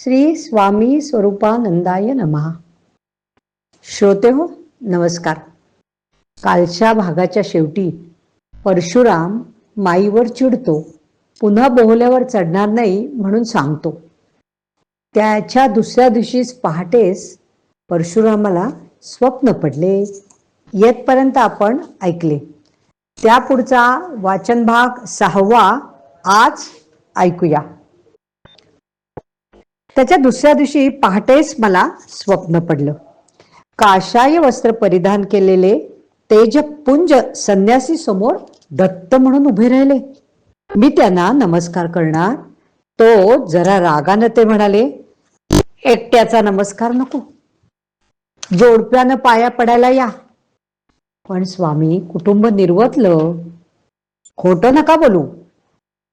श्री स्वामी स्वरूपानंदाय नमहा श्रोते हो नमस्कार. कालच्या भागाच्या शेवटी परशुराम माईवर चिडतो पुन्हा बोहल्यावर चढणार नाही म्हणून सांगतो. त्याच्या दुसऱ्या दिवशीच पहाटेस परशुरामाला स्वप्न पडले. येतपर्यंत आपण ऐकले. त्या पुढचा वाचन भाग सहावा आज ऐकूया. त्याच्या दुसऱ्या दिवशी पहाटेच मला स्वप्न पडलं. काशाय वस्त्र परिधान केलेले तेजपुंज संन्यासी समोर दत्त म्हणून उभे राहिले. मी त्यांना नमस्कार करणार. तो जरा रागानं ते म्हणाले एकट्याचा नमस्कार नको. जोडप्यानं पाया पडायला या. पण स्वामी कुटुंब निर्वतलं. खोटं नका बोलू.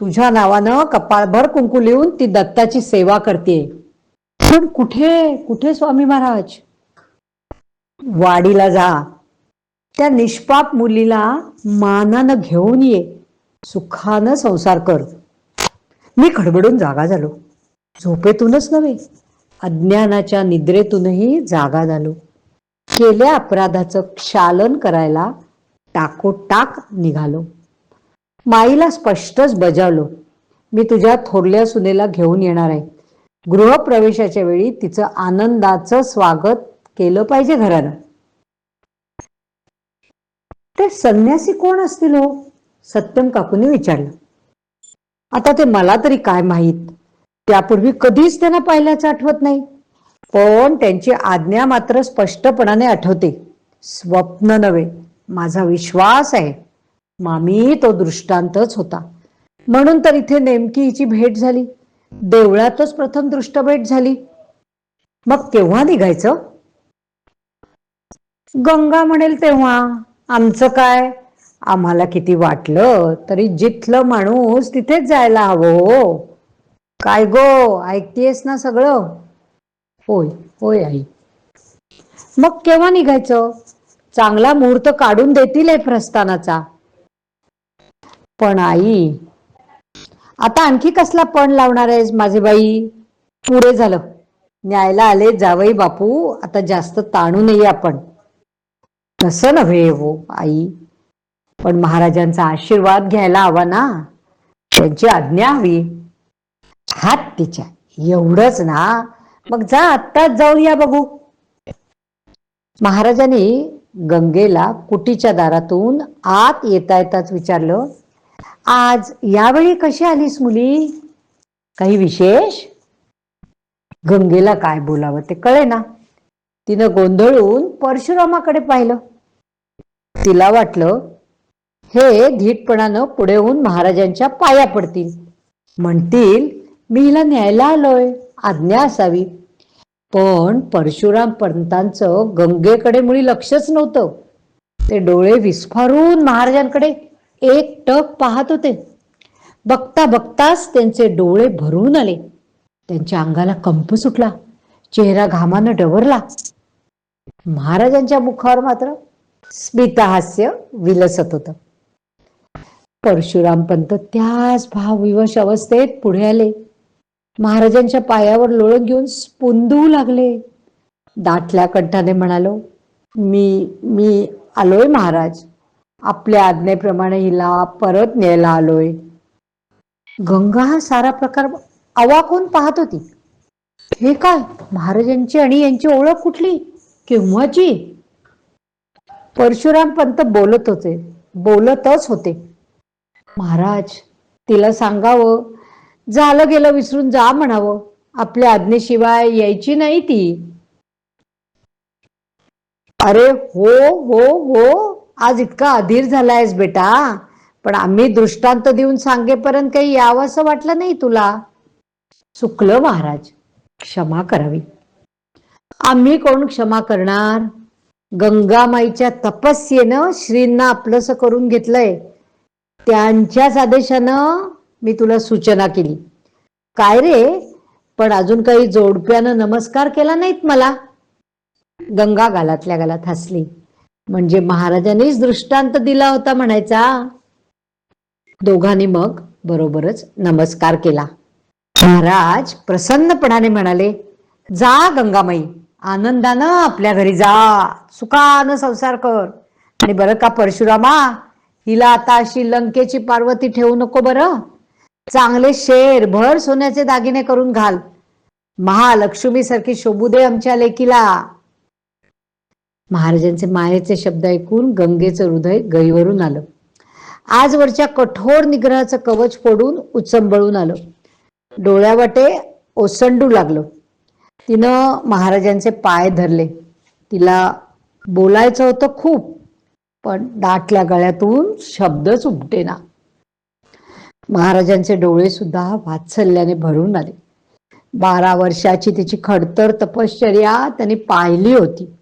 तुझ्या नावानं कपाळभर कुंकू लिहून ती दत्ताची सेवा करते. पण कुठे कुठे स्वामी महाराज? वाडीला जा. त्या निष्पाप मुलीला मानानं घेऊन ये. सुखानं संसार कर. मी खडबडून जागा झालो. झोपेतूनच नव्हे अज्ञानाच्या निद्रेतूनही जागा झालो. केल्या अपराधाचं क्षालन करायला टाकोटाक निघालो. माईला स्पष्टच बजावलो. मी तुझ्या थोरल्या सुनेला घेऊन येणार आहे. गृहप्रवेशाच्या वेळी तिचं आनंदाचं स्वागत केलं पाहिजे घरानं. ते संन्यासी कोण असतील हो? सत्यम काकूने विचारलं. आता ते मला तरी काय माहीत? त्यापूर्वी कधीच त्यांना पाहिल्याचं आठवत नाही. पण त्यांची आज्ञा मात्र स्पष्टपणाने आठवते. स्वप्न नव्हे. माझा विश्वास आहे. मामी तो दृष्टांतच होता. म्हणून तर इथे नेमकी हिची भेट झाली. देवळातच प्रथम दृष्ट भेट झाली. मग केव्हा निघायचं? गंगा म्हणेल तेव्हा. आमचं काय? आम्हाला किती वाटलं तरी जिथलं माणूस तिथेच जायला हवं हो. काय गो ऐकतेस ना सगळं? होय होय आई. मग केव्हा निघायचं? चांगला मुहूर्त काढून देतील हे प्रस्थानाचा. पण आई आता आणखी कसला पण लावणार आहेस माझे बाई? पुढे झालं. न्यायला आले जावई बापू आता जास्त ताणू नये आपण. तसं नव्हे हो आई. पण महाराजांचा आशीर्वाद घ्यायला हवा ना. त्यांची आज्ञा हवी. हात तिच्या. एवढंच ना. मग जा आत्ताच जाऊया बघू. महाराजांनी गंगेला कुटीच्या दारातून आत येता येताच विचारलं आज यावेळी कशी आलीस मुली? काही विशेष? गंगेला काय बोलावं ते कळे ना तिनं गोंधळून परशुरामाकडे पाहिलं. तिला वाटलं हे धीटपणानं पुढे होऊन महाराजांच्या पाया पडतील. म्हणतील मी हिला न्यायला आलोय आज्ञा असावी. पण परशुराम पंतांचं गंगेकडे मुळी लक्षच नव्हतं. ते डोळे विस्फारून महाराजांकडे एक टप पाहत होते. बघता बघताच त्यांचे डोळे भरून आले. त्यांच्या अंगाला कंप सुटला. चेहरा घामानं डवरला. महाराजांच्या मुखावर मात्र स्मितहास्य विलसत होतं. परशुराम पंत त्याच भावविवश अवस्थेत पुढे आले. महाराजांच्या पायावर लोळण घेऊन स्पुंदू लागले. दाटल्या कंठाने म्हणालो मी मी आलोय महाराज. आपल्या आज्ञेप्रमाणे हिला परत न्यायला आलोय. गंगा हा सारा प्रकार अवाकून पाहत होती? हे काय? महाराजांची आणि यांची ओळख कुठली? केव्हाची? परशुराम पंत बोलत होते. बोलतच होते. महाराज तिला सांगावं. झालं गेलं विसरून जा म्हणावं. आपल्या आज्ञेशिवाय यायची नाही ती. अरे हो हो हो. आज इतका अधीर झालायस बेटा. पण आम्ही दृष्टांत देऊन सांगेपर्यंत काही यावं असं वाटलं नाही तुला? चुकलं महाराज. क्षमा करावी. आम्ही कोण क्षमा करणार? गंगामाईच्या तपस्येनं श्रींना आपलंसं करून घेतलंय. त्यांच्याच आदेशानं मी तुला सूचना केली. काय रे? पण अजून काही जोडप्यानं नमस्कार केला नाहीत मला? गंगा गालातल्या गालात हसली. म्हणजे महाराजांनीच दृष्टांत दिला होता म्हणायचा. दोघांनी मग बरोबरच नमस्कार केला. महाराज प्रसन्नपणाने म्हणाले जा गंगामाई आनंदानं आपल्या घरी जा सुखानं संसार कर. आणि बरं का परशुरामा हिला आता अशी लंकेची पार्वती ठेवू नको बरं. चांगले शेर भर सोन्याचे दागिने करून घाल. महालक्ष्मी सारखी शोभू दे आमच्या लेकीला. महाराजांचे मायेचे शब्द ऐकून गंगेचं हृदय गईवरून आलं. आजवरच्या कठोर निग्रहाचं कवच फोडून उचंबळून आलं. डोळ्यावाटे ओसंडू लागलं. तिनं महाराजांचे पाय धरले. तिला बोलायचं होतं खूप पण दाटल्या गळ्यातून शब्दच उपटेना महाराजांचे डोळे सुद्धा वात्सल्याने भरून आले. बारा वर्षाची तिची खडतर तपश्चर्या त्यांनी पाहिली होती.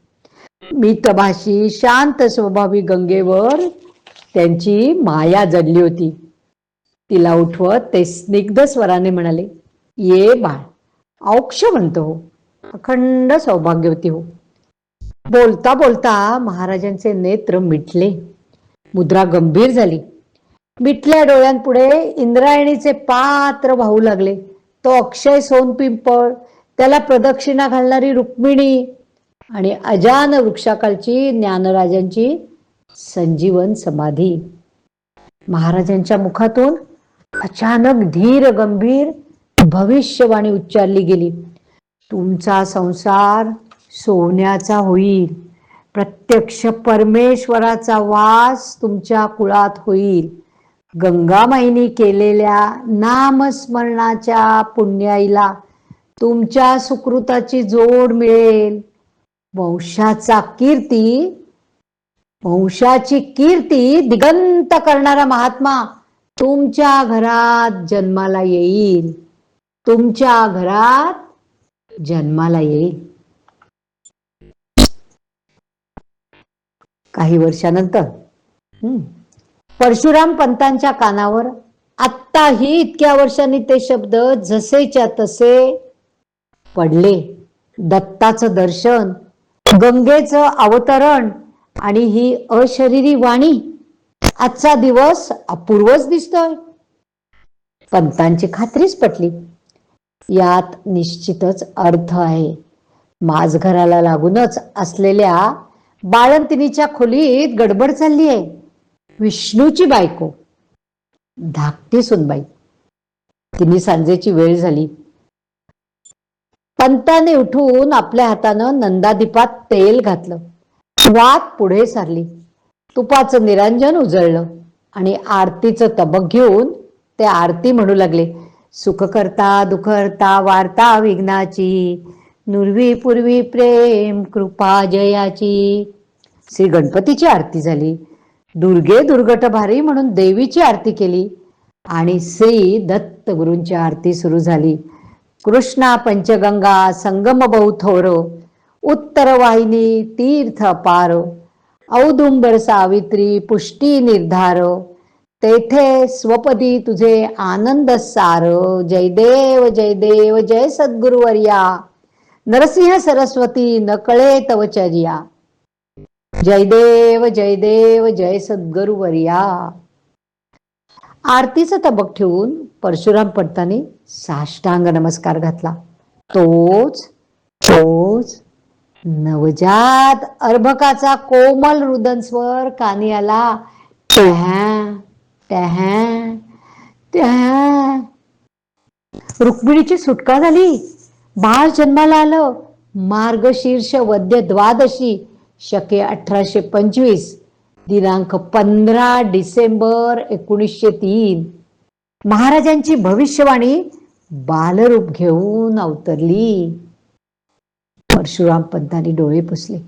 मितभाषी शांत स्वभावी गंगेवर त्यांची माया जडली होती. तिला उठवत ते स्निग्ध स्वराने म्हणाले ये बाळ औक्षवंत हो अखंड सौभाग्यवती हो. बोलता बोलता महाराजांचे नेत्र मिटले. मुद्रा गंभीर झाली. मिटल्या डोळ्यांपुढे इंद्रायणीचे पात्र वाहू लागले. तो अक्षय सोनपिंपळ त्याला प्रदक्षिणा घालणारी रुक्मिणी आणि अजान वृक्षाकालची ज्ञानराजांची संजीवन समाधी. महाराजांच्या मुखातून अचानक धीर गंभीर भविष्यवाणी उच्चारली गेली. तुमचा संसार सोन्याचा होईल. प्रत्यक्ष परमेश्वराचा वास तुमच्या कुळात होईल. गंगामाईनी केलेल्या नामस्मरणाच्या पुण्याईला तुमच्या सुकृताची जोड मिळेल. वंशाचा कीर्ती वंशाची कीर्ती दिगंत करणारा महात्मा तुमच्या घरात जन्माला येईल. तुमच्या घरात जन्माला येईल. काही वर्षानंतर हम्म, परशुराम पंतांच्या कानावर आत्ताही इतक्या वर्षांनी ते शब्द जसेच्या तसे पडले. दत्ताचं दर्शन गंगेचं अवतरण आणि ही अशरीरी वाणी आजचा दिवस अपूर्वच दिसतोय. पंतांची खात्रीच पटली. यात निश्चितच अर्थ आहे. माझघराला लागूनच असलेल्या बाळंतिनीच्या खोलीत गडबड चालली आहे. विष्णूची बायको. धाकटी सुनबाई. तिने सांजेची वेळ झाली. अंताने उठून आपल्या हातानं नंदादीपात तेल घातलं. वात पुढे सारली. तुपाचं निरांजन उजळलं आणि आरतीचं तबक घेऊन ते आरती म्हणू लागले. सुख करता दुखरता वार्ता विघ्नाची. नुरवी पूर्वी प्रेम कृपा जयाची. श्री गणपतीची आरती झाली. दुर्गे दुर्गट भारी म्हणून देवीची आरती केली आणि श्री दत्त गुरूंची आरती सुरू झाली. कृष्णा पंचगंगा संगम बहुथोर उत्तर वाहिनी तीर्थ पार औदुंबर सावित्री पुष्टी निर्धार तेथे स्वपदी तुझे आनंद सार. जय देव जय देव जय सद्गुरुवर्या नरसिंह सरस्वती नकळे तवचर्या जय देव जय देव जय सद्गुरुवर्या आरतीचं तबक ठेवून परशुराम पंतांनी साष्टांग नमस्कार घातला. तोच तोच नवजात अर्भकाचा कोमल रुदन स्वर कानी आला. टॅ टॅ टॅ रुक्मिणीची सुटका झाली. बाळ जन्माला आलं. मार्गशीर्ष वद्य द्वादशी शके अठराशे पंचवीस. दिनांक पंधरा डिसेंबर एकोणीसशे तीन. महाराजांची भविष्यवाणी बालरूप घेऊन अवतरली. परशुराम पंतांनी डोळे पुसले.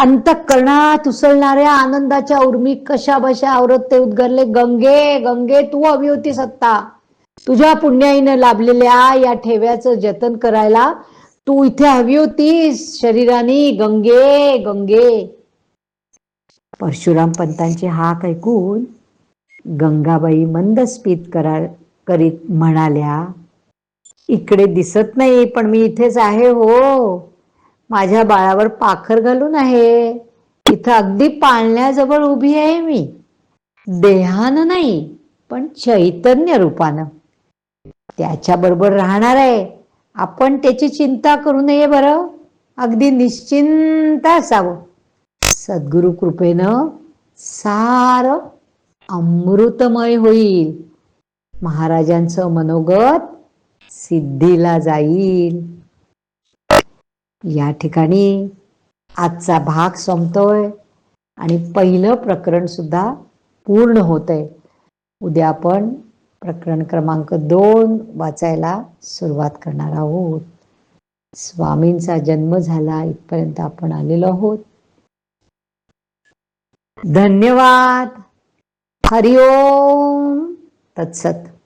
अंतकरणात उसळणाऱ्या आनंदाच्या उर्मी कशा बशा आवरत ते उद्गारले गंगे गंगे तू हवी होती सत्ता. तुझ्या पुण्याईनं लाभलेल्या या ठेव्याचं जतन करायला तू इथे हवी होतीस शरीरानी. गंगे गंगे. परशुराम पंतांची हाक ऐकून गंगाबाई मंदस्मित करा करीत म्हणाल्या इकडे दिसत नाही पण मी इथेच आहे हो. माझ्या बाळावर पाखर घालून आहे. इथं अगदी पाळण्याजवळ उभी आहे मी. देहानं नाही पण चैतन्य रूपानं. त्याच्याबरोबर राहणार आहे. आपण त्याची चिंता करू नये बरं. अगदी निश्चिंत असावं. सद्गुरु कृपेनं सार अमृतमय होईल. महाराजांचं मनोगत सिद्धीला जाईल. या ठिकाणी आजचा भाग संपतोय आणि पहिलं प्रकरण सुद्धा पूर्ण होत आहे उद्या आपण प्रकरण क्रमांक दोन वाचायला सुरुवात करणार आहोत. स्वामींचा जन्म झाला इथपर्यंत आपण आलेलो आहोत. धन्यवाद. हरिओम. तत्सत.